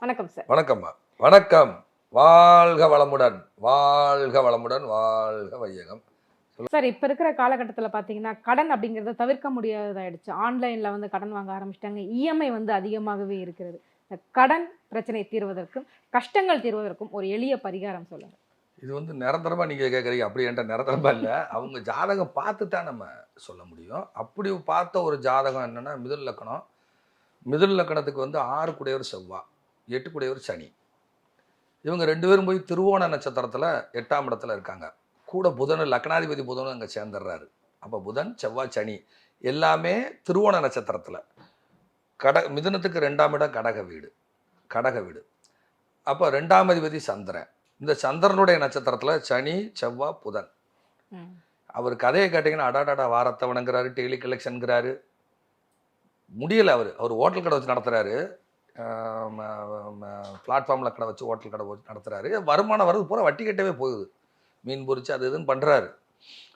வணக்கம் சார் வணக்கம்மா. வணக்கம். வாழ்க வளமுடன். வாழ்க வளமுடன். வாழ்க வையகம். சார் இப்ப இருக்கிற காலகட்டத்துல பாத்தீங்கன்னா கடன் அப்படிங்கறத தவிர்க்க முடியாததாயிடுச்சு. ஆன்லைன்ல வந்து கடன் வாங்க ஆரம்பிச்சிட்டாங்க. இஎம்ஐ வந்து அதிகமாகவே இருக்கிறது. இந்த கடன் பிரச்சனை தீர்வதற்கும் கஷ்டங்கள் தீர்வதற்கும் ஒரு எளிய பரிகாரம் சொல்லுங்க. இது வந்து நிரந்தரமா நீங்க கேட்குறீங்க அப்படி என்கிட்ட நிரந்தரமா இல்லை. அவங்க ஜாதகம் பார்த்து தான் நம்ம சொல்ல முடியும். அப்படி பார்த்த ஒரு ஜாதகம் என்னன்னா மிதுல் லக்கணம். மிதுல் லக்கணத்துக்கு வந்து ஆறு குடையவர் செவ்வா. எட்டு குடையவர் சனி. இவங்க ரெண்டு பேரும் போய் திருவோண நட்சத்திரத்துல எட்டாம் இடத்துல இருக்காங்க. கூட புதன் லக்னாதிபதி புதனும் அங்கே சேர்ந்துடுறாரு. அப்போ புதன் செவ்வாய் சனி எல்லாமே திருவோண நட்சத்திரத்தில். கட மிதுனத்துக்கு ரெண்டாம் இடம் கடக வீடு. கடக வீடு. அப்போ ரெண்டாம் அதிபதி சந்திரன். இந்த சந்திரனுடைய நட்சத்திரத்தில் சனி செவ்வாய் புதன். அவர் கதையை கேட்டிங்கன்னா அடாடாடா வாரத்தவனுங்கிறாரு டெய்லி கலெக்ஷனுங்கிறாரு. முடியலை அவர். அவர் ஹோட்டல் கடை வச்சு நடத்துகிறாரு பிளாட்ஃபார்மில் கடை வச்சு ஹோட்டல் கடை வச்சு நடத்துகிறாரு வருமானம் வர்றது பூரா வட்டி கட்டவே போகுது. மீன் பொரிச்சு அது இதுன்னு பண்ணுறாரு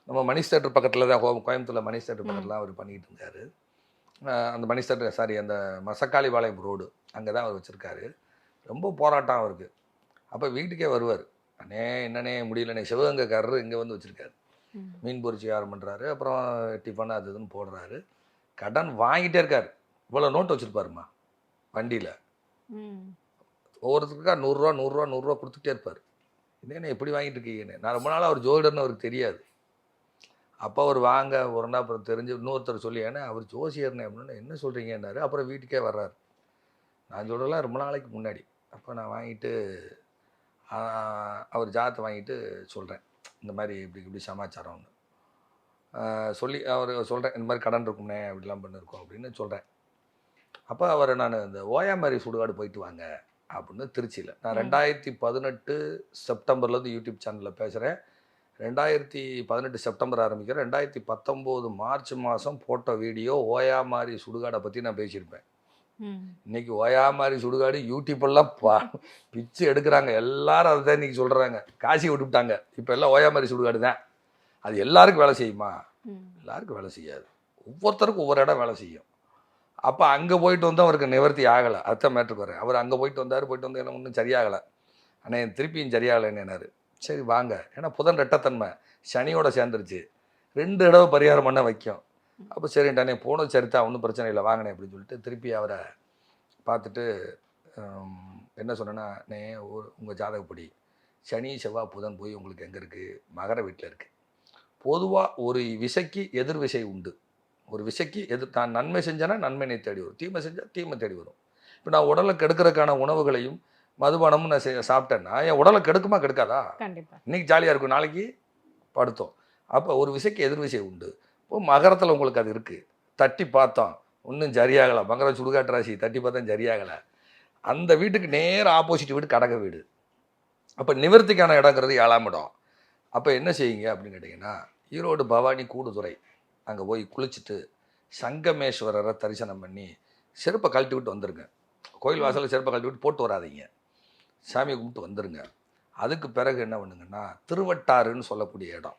நம்ம மணிஷ் தேட்டர் பக்கத்தில் தான் கோயம்புத்தூர்ல மணிஷ் தேட்டர் பக்கத்தில் அவர் பண்ணிக்கிட்டு இருந்தார். அந்த மணிஷ் தேட்டர் சாரி அந்த மசக்காளி பாளையம் ரோடு அங்கே தான் அவர் வச்சுருக்காரு. ரொம்ப போராட்டம் அவருக்கு. அப்போ வீட்டுக்கே வருவார். அண்ணே என்னண்ணே முடியலண்ணே. சிவகங்கைக்காரர் இங்கே வந்து வச்சுருக்காரு. மீன் பொரிச்சு வியாபாரம் பண்ணுறாரு அப்புறம் டிஃபன் அது இதுன்னு போடுறாரு. கடன் வாங்கிட்டே இருக்கார். இவ்வளோ நோட்டு வச்சுருப்பாருமா வண்டியில். ஒவ்வொருத்தருக்கா நூறுரூவா நூறுரூவா நூறுரூவா கொடுத்துட்டே இருப்பார். என்னண்ணே எப்படி வாங்கிட்டு இருக்கீங்கன்னு நான் ரொம்ப நாள் அவர் ஜோதிடர்னு அவருக்கு தெரியாது. அப்போ அவர் வாங்க ஒரு நாள் அப்புறம் தெரிஞ்சு இன்னொருத்தர் சொல்லி ஏன்னா அவர் ஜோசியர்னே அப்படின்னு என்ன சொல்கிறீங்கன்னாரு அப்புறம் வீட்டுக்கே வர்றாரு. நான் சொல்கிறலாம் ரொம்ப நாளைக்கு முன்னாடி. அப்போ நான் வாங்கிட்டு அவர் ஜாதத்தை வாங்கிட்டு சொல்கிறேன் இந்த மாதிரி இப்படி இப்படி சமாச்சாரம்னு. சொல்லி அவர் சொல்கிறேன் இந்த மாதிரி கடன் இருக்கும்னே அப்படிலாம் பண்ணிருக்கோம் அப்படின்னு சொல்கிறேன் அப்போ அவரை நான் இந்த ஓயாமாரி சுடுகாடு போயிட்டு வாங்க அப்படின்னு திருச்சியில். நான். ரெண்டாயிரத்தி பதினெட்டு செப்டம்பர்லேருந்து யூடியூப் சேனலில் பேசுகிறேன் ரெண்டாயிரத்தி பதினெட்டு செப்டம்பர் ஆரம்பிக்கிறேன். ரெண்டாயிரத்தி பத்தொம்போது மார்ச் மாதம் போட்ட வீடியோ ஓயாமாரி சுடுகாடை பற்றி நான் பேசியிருப்பேன். இன்னைக்கு ஓயாமாரி சுடுகாடு யூடியூப்பெல்லாம் பா பிச்சு எடுக்கிறாங்க. எல்லாரும் அதை தான் இன்னைக்கு சொல்கிறாங்க காசி விட்டுவிட்டாங்க இப்போ எல்லாம் ஓயாமாரி சுடுகாடு தான். அது எல்லாருக்கும் வேலை செய்யுமா. எல்லாருக்கும் வேலை செய்யாது. ஒவ்வொருத்தருக்கும் ஒவ்வொரு இடம் வேலை செய்யும். அப்போ அங்கே போயிட்டு வந்து அவருக்கு நிவர்த்தி ஆகலை. அதான் மேட்ருக்கு வரேன் அவர் அங்கே போயிட்டு வந்தார் போயிட்டு வந்து எல்லாம் ஒன்றும் சரியாகலை. அண்ணே திருப்பியும் சரியாகலைன்னு சரி வாங்க. ஏன்னா புதன் ரெட்டத்தன்மை. சனியோட சேர்ந்துருச்சு. ரெண்டு தடவை பரிகாரம் பண்ண வைக்கும். அப்போ சரின்ட்டானே போன சரிதான் ஒன்றும் பிரச்சனை இல்லை. வாங்கினேன் அப்படின்னு சொல்லிட்டு திருப்பி அவரை பார்த்துட்டு என்ன சொன்னேன்னா நே உங்கள் ஜாதகப்படி சனி செவ்வாய் புதன் போய் உங்களுக்கு எங்கே இருக்குது மகர வீட்டில் இருக்குது பொதுவாக ஒரு விசைக்கு எதிர் விசை உண்டு. ஒரு விசைக்கு எதிர் தான் நன்மை செஞ்சேன்னா நன்மைனை தேடி வரும். தீமை செஞ்சால் தீமை தேடி வரும். இப்போ நான் உடலை கெடுக்கிறதுக்கான உணவுகளையும் மதுபானமும் நான் சாப்பிட்டேன்னா என் உடலை கெடுக்குமா கெடுக்காதா? இன்னைக்கு ஜாலியாக இருக்கும். நாளைக்கு படுத்தோம். அப்போ ஒரு விசைக்கு எதிர் விசை உண்டு. இப்போ மகரத்தில் உங்களுக்கு அது இருக்குது தட்டி பார்த்தோம். இன்னும் சரியாகலை. மகரம் சுடுகாட்டு ராசி தட்டி பார்த்தா சரியாகலை. அந்த வீட்டுக்கு நேர ஆப்போசிட் வீடு கடக வீடு. அப்போ நிவர்த்திக்கான இடங்கிறது ஏழாம் இடம். அப்போ என்ன செய்யுங்க அப்படின்னு கேட்டிங்கன்னா ஈரோடு பவானி கூடுதுறை. அங்கே போய் குளிச்சுட்டு சங்கமேஸ்வரரை தரிசனம் பண்ணி செருப்பை கழட்டி விட்டு வந்துருங்க. கோயில் வாசலில் செருப்பை கழட்டி விட்டு போட்டு வராதீங்க. சாமியை கும்பிட்டு வந்துருங்க. அதுக்கு பிறகு என்ன பண்ணுங்கன்னா திருவட்டாறுன்னு சொல்லக்கூடிய இடம்.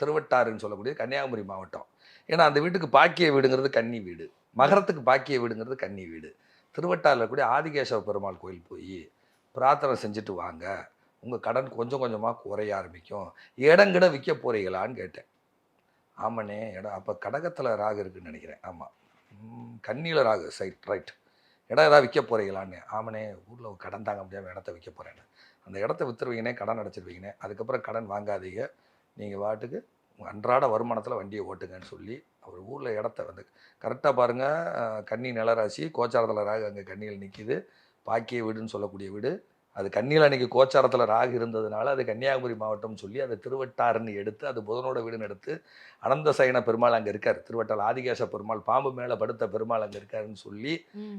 திருவட்டாறுன்னு சொல்லக்கூடிய கன்னியாகுமரி மாவட்டம். ஏன்னா அந்த வீட்டுக்கு பாக்கிய வீடுங்கிறது கன்னி வீடு. மகரத்துக்கு பாக்கிய வீடுங்கிறது கன்னி வீடு. திருவட்டாறில் கூடிய ஆதிகேசவ பெருமாள் கோயில் போய் பிரார்த்தனை செஞ்சுட்டு வாங்க. உங்கள் கடன் கொஞ்சம் கொஞ்சமாக குறைய ஆரம்பிக்கும். இடங்கிட விற்க போறீங்களான்னு கேட்டேன். ஆமாண்ணே. இடம் அப்போ கடகத்தில் ராகு இருக்குன்னு நினைக்கிறேன். ஆமாம் கண்ணியில் ராகு சைட் ரைட். இடம் ஏதாவது விற்க போகிறீங்களான்னு ஆமாண்ணே. ஊரில் கடன் தாங்க முடியாமல் இடத்த விற்க போகிறேன்னு அந்த இடத்த விற்றுருவீங்கன்னே கடன் அடைச்சிருவீங்கன்னே அதுக்கப்புறம் கடன் வாங்காதீங்க. நீங்கள் வாட்டுக்கு அன்றாட வருமானத்தில் வண்டியை ஓட்டுங்கன்னு சொல்லி அவர் ஊரில் இடத்த வந்து கரெக்டாக பாருங்கள் கன்னி நிலராசி கோச்சாரத்தில் ராகு அங்கே கண்ணியில் நிற்கிது பாக்கிய வீடுன்னு சொல்லக்கூடிய வீடு. அது கன்னியில் அன்றைக்கி கோச்சாரத்தில் ராகு இருந்ததுனால அது கன்னியாகுமரி மாவட்டம்னு சொல்லி அதை திருவட்டாறுன்னு எடுத்து அது புதனோட வீடுன்னு எடுத்து அனந்த சயன பெருமாள் அங்கே இருக்கார். திருவட்டால் ஆதிகேச பெருமாள் பாம்பு மேலே படுத்த பெருமாள் அங்கே இருக்காருன்னு சொல்லி.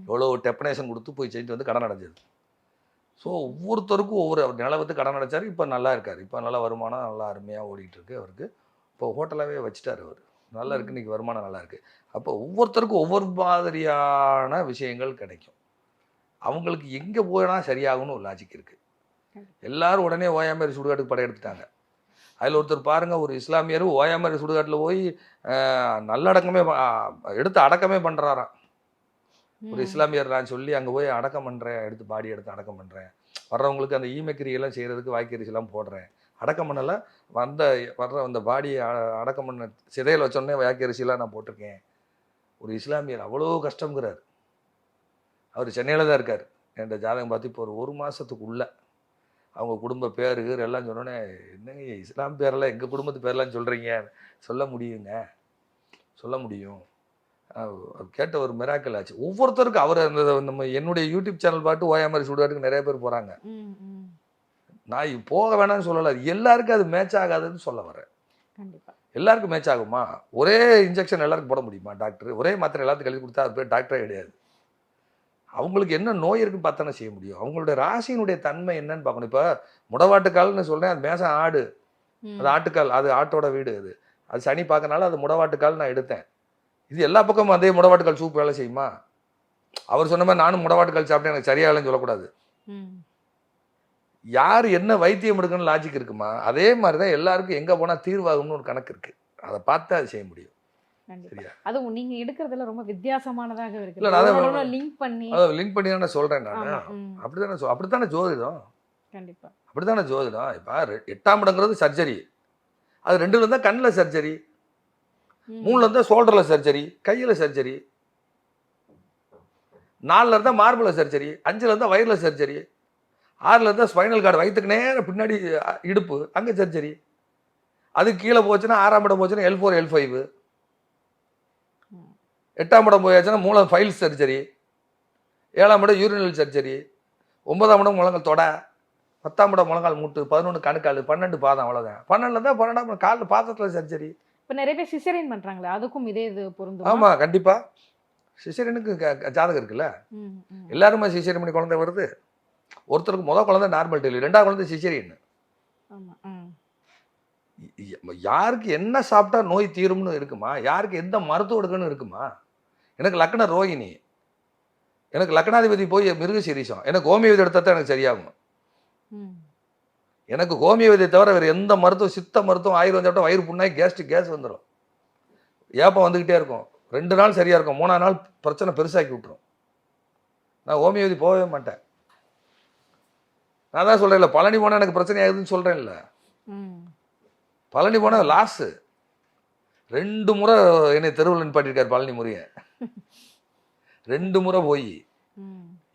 எவ்வளோ டெப்பனேஷன் கொடுத்து போய் செஞ்சுட்டு வந்து கடன் அடைஞ்சது ஸோ ஒவ்வொருத்தருக்கும் ஒவ்வொரு அவர் நிலவத்து கடன் அடைச்சார் இப்போ நல்லா இருக்கார். இப்போ நல்ல வருமானம் நல்லா அருமையாக ஓடிட்டு இருக்கு அவருக்கு. இப்போ ஹோட்டலாகவே வச்சுட்டார் அவர். நல்லா இருக்கு. இன்னைக்கு வருமானம் நல்லா இருக்கு. அப்போ ஒவ்வொருத்தருக்கும் ஒவ்வொரு மாதிரியான விஷயங்கள் கிடைக்கும். அவங்களுக்கு எங்கே போனா சரியாகும்னு ஒரு லாஜிக் இருக்கு. எல்லாரும் உடனே ஓயாமரி சுடுகாட்டுக்கு படையெடுத்துட்டாங்க அதில் ஒருத்தர் பாருங்க ஒரு இஸ்லாமியர் ஓயாமரி சுடுகாட்டில் போய் நல்லடக்கமே எடுத்து அடக்கமே பண்ணுறாராம் ஒரு இஸ்லாமியர் நான் சொல்லி அங்கே போய் அடக்கம் பண்ணுறேன் எடுத்து பாடி எடுத்து அடக்கம் பண்ணுறேன் வர்றவங்களுக்கு அந்த ஈமக்கிரியெல்லாம் செய்கிறதுக்கு வாய்க்கரிசிலாம் போடுறேன். அடக்கம் பண்ணல வந்த வர்ற அந்த பாடியை அடக்கம் பண்ண சிதையில் வச்சோடனே வாய்க்கரிசிலாம் நான் போட்டிருக்கேன். ஒரு இஸ்லாமியர் அவ்வளோ கஷ்டங்கிறார் அவர் சென்னையில் தான் இருக்கார். என்கிட்ட ஜாதகம் பார்த்து இப்போ ஒரு ஒரு மாதத்துக்குள்ள அவங்க குடும்ப பேர் கீர் எல்லாம் சொன்னோன்னே என்னங்க இஸ்லாம் பேரெல்லாம் எங்கள் குடும்பத்து பேரெல்லாம் சொல்கிறீங்க சொல்ல முடியுங்க. சொல்ல முடியும். கேட்ட ஒரு மிராக்கல் ஆச்சு. ஒவ்வொருத்தருக்கும் அவர் அந்த நம்ம என்னுடைய யூடியூப் சேனல் பாட்டு ஓயா மாதிரி சுடுகாட்டுக்கு நிறைய பேர் போகிறாங்க. நான் போக வேணாம்னு சொல்லலை. எல்லாருக்கும் அது மேட்ச் ஆகாதுன்னு சொல்ல வரேன் எல்லாருக்கும் மேட்ச் ஆகுமா? ஒரே இன்ஜெக்ஷன் எல்லாருக்கும் போட முடியுமா டாக்டர் ஒரே மாத்திரை எல்லாத்துக்கும் எழுதி கொடுத்தா அது பேர் டாக்டரே கிடையாது. அவங்களுக்கு என்ன நோய் இருக்குன்னு பார்த்தானே செய்ய முடியும். அவங்களுடைய ராசியினுடைய தன்மை என்னன்னு பார்க்கணும். இப்போ முடவாட்டுக்கால்னு சொல்றேன் அது மேசம் ஆடு. அது ஆட்டுக்கால் அது ஆட்டோட வீடு அது. அது சனி பார்க்கனால அது முடவாட்டுக்கால் நான் எடுத்தேன். இது எல்லா பக்கமும் அதே முடவாட்டுக்கால் சூப் வேலை செய்யுமா? அவர் சொன்ன மாதிரி நானும் முடவாட்டுக்கால் சாப்பிட்டேன் எனக்கு சரியாகலன்னு சொல்லக்கூடாது. யார் என்ன வைத்தியம் எடுக்கணும்னு லாஜிக் இருக்குமா? அதே மாதிரி தான் எல்லாருக்கும் எங்கே போனால் தீர்வாகும்னு ஒரு கணக்கு இருக்கு. அதை பார்த்து அது செய்ய முடியும். அதுவும் நீங்க எடுக்கிறதுல ரொம்ப வித்தியாசமானதாக இல்ல, இருக்கு நான் அதான் லிங்க் பண்ணி அதை லிங்க் பண்ணி தான் நான். சொல்கிறேன் நான் ம். அப்படித்தானே ஜோதிடம்? கண்டிப்பா. அப்படித்தானே ஜோதிடம்? இப்போ எட்டாம் இடங்கிறது சர்ஜரி அது ரெண்டுல இருந்தால் கண்ணில் சர்ஜரி. மூணுல இருந்தால் ஷோல்டரில் சர்ஜரி கையில் சர்ஜரி நாலுல இருந்தால் மார்பில் சர்ஜரி அஞ்சுல இருந்தால் வயிறில் சர்ஜரி ஆறுல இருந்தால் ஸ்பைனல் கார்டு வயிற்றுக்கு நேரம் பின்னாடி இடுப்பு அங்கே சர்ஜரி அது கீழே போச்சுன்னா ஆறாம் இடம் போச்சுன்னா எல் ஃபோர் எல் ஃபைவ். எட்டாம் இடம் போயாச்சுன்னா மூலம் ஃபைல் சர்ஜரி ஏழாம் இடம் யூரினல் சர்ஜரி ஒன்பதாம் இடம் முழங்கால் தொடை பத்தாம் இடம் முழங்கால் மூட்டு பதினொன்று கணுக்கால் பன்னெண்டு பாதம் அவ்வளோதான் பன்னெண்டுல தான் பன்னெண்டாம் காலில் பாதத்தில் சர்ஜரி இப்ப நிறைய பேர் சிசரின் பண்றாங்களே அதுக்கும் இதே இது பொருந்துமா? ஆமாம் கண்டிப்பாக சிசரியனுக்கு ஜாதகம் இருக்குல்ல. எல்லாருமே சிசரியன் பண்ணி குழந்தை வருது. ஒருத்தருக்கு முத குழந்தை நார்மல் டெலிவரி ரெண்டாவது குழந்தை சிசரியன். யாருக்கு என்ன சாப்பிட்டா நோய் தீரும்னு இருக்குமா? யாருக்கு எந்த மருத்துவம் எடுக்கணும்னு இருக்குமா? எனக்கு லக்ன ரோகிணி. எனக்கு லக்னாதிபதி போய் மிருக சீரிசம் எனக்கு ஹோமியோபதி எடுத்தா தான் எனக்கு சரியாகும். எனக்கு ஹோமியோபதியை தவிர வேறு எந்த மருத்துவம் சித்த மருத்துவம் ஆயுர்வேதம் சாப்பிட்டா வயிறு புண்ணாய் கேஸ்ட்ரிக் கேஸ் வந்துடும் ஏப்பம் வந்துக்கிட்டே இருக்கும். ரெண்டு நாள் சரியாக இருக்கும். மூணாவது நாள் பிரச்சனை பெருசாக்கி விட்டுரும். நான் ஹோமியோபதி போகவே மாட்டேன். நான் தான் சொல்கிறேன்ல பழனி போனால் எனக்கு பிரச்சனை ஆகுதுன்னு சொல்கிறேன்ல ம். பழனி போனால் லாஸு ரெண்டு முறை என்னை தெருவில் நிப்பாட்டியிருக்கார் பழனி முருகன். ரெண்டு முறை போய்.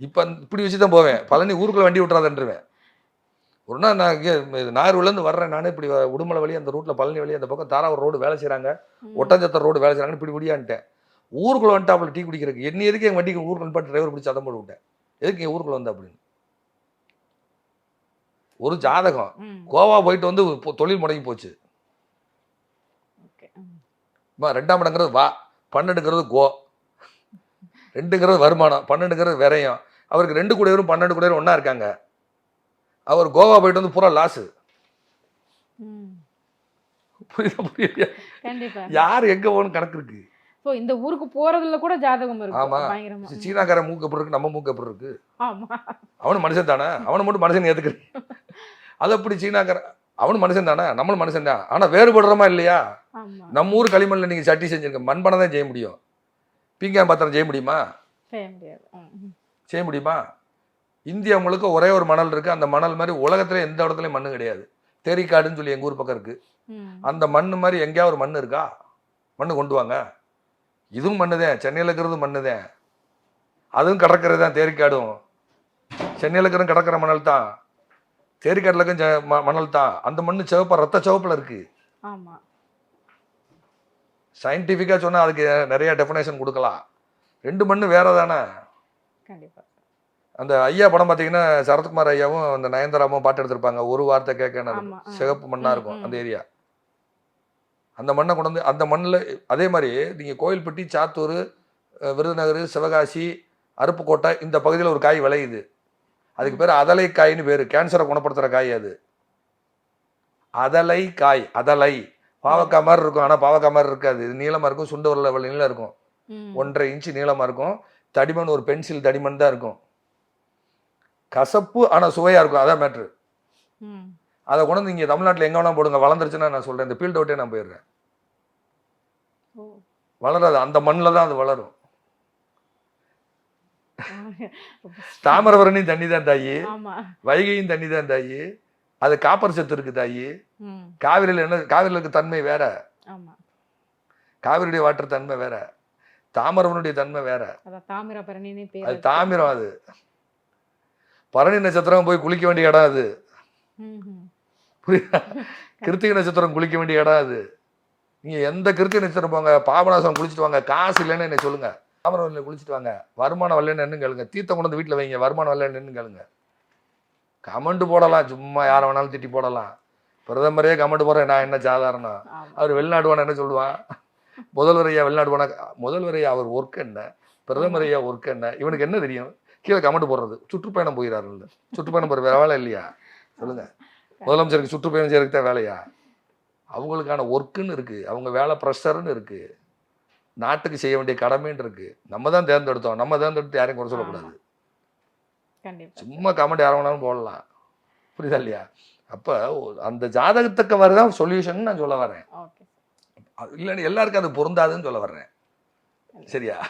இப்போ இப்படி வச்சு தான் போவேன். பழனி ஊருக்குள்ள வண்டி விட்றாதன்றுவேன் ஒரு நாள் நான் இங்கே நாகர்கோவிலேருந்து வர்றேன் நானே இப்படி உடுமலை வழி அந்த ரூட்டில் பழனி வழி அந்த பக்கம் தாராவூர் ரோடு வேலை செய்கிறாங்க. ஒட்டஞ்சத்தர் ரோடு வேலை செய்கிறாங்கன்னு இப்படி முடியான்ட்டேன் ஊருக்குள்ள வந்துட்டாப்புல டீ குடிக்கிறதுக்கு. என்ன எதுக்கு என் வண்டிக்கு ஊருக்கு நிப்பாட்டி டிரைவர் பிடிச்சி சதம் போட்டு விட்டேன்? எதுக்கு என் ஊருக்குள்ள வந்தா அப்படின்னு. ஒரு ஜாதகம். கோவா போயிட்டு வந்து தொழில் முடங்கி போச்சு. ரெண்டாம் இடங்கிறது வா பன்னெண்டுங்கிறது கோ. ரெண்டுங்கிறது வருமானம் பன்னெண்டுங்கிறது விரயம். அவருக்கு ரெண்டு கூடையரும் பன்னெண்டு கூடையரும் ஒன்றா இருக்காங்க. அவர் கோவா போயிட்டு வந்து பூரா லாஸு. புரியுதா கண்டிப்பா. யார் எங்கே போகணும் கணக்கு இருக்கு? சோ இந்த ஊருக்கு போறதுல கூட ஜாதகம் இருக்கு ஆமா. சீனாக்காரன் மூக்கு எப்படி இருக்கு? நம்ம மூக்கு எப்படி இருக்கு? ஆமா. அவனு மனுஷன் தானே? அவனை மட்டும் மனுஷன் ஏற்றுக்கிறேன் அது அப்படி சீனாக்காரன் அவனும் மனுஷன் தானே? நம்மளும் மனுஷன் தான். ஆனால் வேறுபடுறோமா இல்லையா? நம்ம ஊர் களிமண்ணில் நீங்கள் சட்டி செஞ்சிருக்க மண்பானை தான் செய்ய முடியும். பீங்கான் பாத்திரம் செய்ய முடியுமா? செய்ய முடியுமா? இந்தியா முழுக்க ஒரே ஒரு மணல் இருக்கு. அந்த மணல் மாதிரி உலகத்துல எந்த இடத்துலயும் மண்ணு கிடையாது. தேரிக்காடுன்னு சொல்லி எங்க ஊர் பக்கம் இருக்கு. அந்த மண் மாதிரி எங்கேயாவது ஒரு மண் இருக்கா? மண்ணு கொண்டு வாங்க. இதுவும் மண்ணுதான் சென்னையில் இருக்கிறது மண்ணுதான் அதுவும் கடற்கரை தான் தேரிக்காடும். சென்னையில் இருக்கிற கடற்கரை மணல் தான். தேரிக்காட்டில் மணல் தான். அந்த மண் சிவப்பா ரத்த சிவப்புல இருக்கு. சயின்டிஃபிக்காக சொன்னா அதுக்கு நிறைய டெஃபினேஷன் கொடுக்கலாம். ரெண்டு மண்ணு வேற தானே அந்த ஐயா படம் பார்த்தீங்கன்னா சரத்குமார் ஐயாவும் அந்த நயன்தாராவும் பாட்டு எடுத்திருப்பாங்க. ஒரு வார்த்தை கேட்க. சிகப்பு மண்ணா ம், இருக்கும். அந்த ஏரியா. அந்த மண்ணை கொண்டு வந்து அந்த மண்ணில் அதே மாதிரி நீங்கள் கோயில்பட்டி சாத்தூர் விருதுநகர் சிவகாசி அருப்புக்கோட்டை இந்த பகுதியில் ஒரு காய் விளையுது. அதுக்கு பேர் அதலை காய்னு பேர். கேன்சரை குணப்படுத்துகிற காய் அது. அதலை காய் அதலை. பாவக்காய் மாதிரி இருக்கும். ஆனால் பாவக்காய் மாதிரி இருக்காது. இது நீளமாக இருக்கும். சுண்டு வரல நீளம் இருக்கும். ஒன்றரை இன்ச்சு நீளமாக இருக்கும். தடிமன் ஒரு பென்சில் தடிமன் தான் இருக்கும். கசப்பு ஆனால் சுவையாக இருக்கும். அதான் மேட்ரு. அதை கொண்டு வந்து இங்கே தமிழ்நாட்டில் எங்கே வேணா போடுங்க. வளர்ந்துருச்சுன்னா நான் சொல்கிறேன் இந்த ஃபீல்ட் அவுட்டே நான் போயிடுறேன். வளராது. அந்த மண்ணில் தான் அது வளரும். தாமிரபரணியும் தண்ணி தான் தாயி. வைகையும் தண்ணி தான் தாயி. அது காப்பர் சத்து இருக்கு தாயி. காவிரியில் என்ன காவிரியில் இருக்க தன்மை வேற. காவிரியுடைய வாட்டர் தன்மை வேற. தாமிரபரனுடைய தன்மை வேற. அது தாமிரம் அது. பரணி நட்சத்திரம் போய் குளிக்க வேண்டிய இடம் அது. புரியுதா? கிருத்திகை நட்சத்திரம் குளிக்க வேண்டிய இடம் அது. நீங்க எந்த கிருத்திகை நட்சத்திரம் போங்க பாபநாசம் குளிச்சுட்டு வாங்க காசு இல்லைன்னு என்ன சொல்லுங்க. தாமிரவல்லியில் குளிச்சுட்டு வாங்க. வருமானம் வரலன்னு என்ன கேளுங்க. தீர்த்தம் கொண்டு வந்து வீட்டில் வைங்க வருமானம் வரலன்னு கேளுங்க. கமெண்ட் போடலாம் சும்மா யாரை வேணாலும் திட்டி போடலாம். பிரதமரே கமெண்ட் போடுறேன் நான் என்ன சாதாரணம் அவர் வெளிநாடு போனா என்ன சொல்லுவான்? முதல்வர் ஐயா வெளிநாடு போனா முதல்வர் ஐயா அவர் ஒர்க் என்ன? பிரதமர் ஐயா ஒர்க் என்ன? இவனுக்கு என்ன தெரியும்? கீழே கமெண்ட் போடுறது. சுற்றுப்பயணம் போயிடாருல்ல சுற்றுப்பயணம் போகிற வேற வேலை இல்லையா? சொல்லுங்க. முதலமைச்சருக்கு சுற்றுப்பயணம் செய்யறதுக்கு தான் வேலையா? அவங்களுக்கான ஒர்க்குன்னு இருக்கு. அவங்க வேலை ப்ரெஷர்னு இருக்கு. நாட்டுக்கு செய்ய வேண்டிய கடமைன்னு இருக்கு. நம்ம தான் தேர்ந்தெடுத்தோம். நம்ம தேர்ந்தெடுத்து யாரையும் குறை சொல்லக்கூடாது. சும்மா கமெண்ட் யாரை வேணாலும் போடலாம். புரியுதா இல்லையா? அப்போ அந்த ஜாதகத்துக்கு வரதான் சொல்யூஷன் நான் சொல்ல வரேன் இல்லைன்னு எல்லாருக்கும் அது பொருந்தாதுன்னு சொல்ல வர்றேன். சரியா?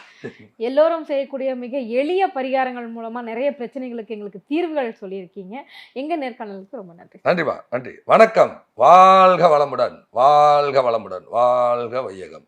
எல்லோரும் செய்யக்கூடிய மிக எளிய பரிகாரங்கள் மூலமா நிறைய பிரச்சனைகளுக்கு எங்களுக்கு தீர்வுகள் சொல்லியிருக்கீங்க. எங்க நேர்காணலுக்கு ரொம்ப நன்றி. நன்றிப்பா நன்றி. வணக்கம். வாழ்க வளமுடன். வாழ்க வளமுடன். வாழ்க வையகம்.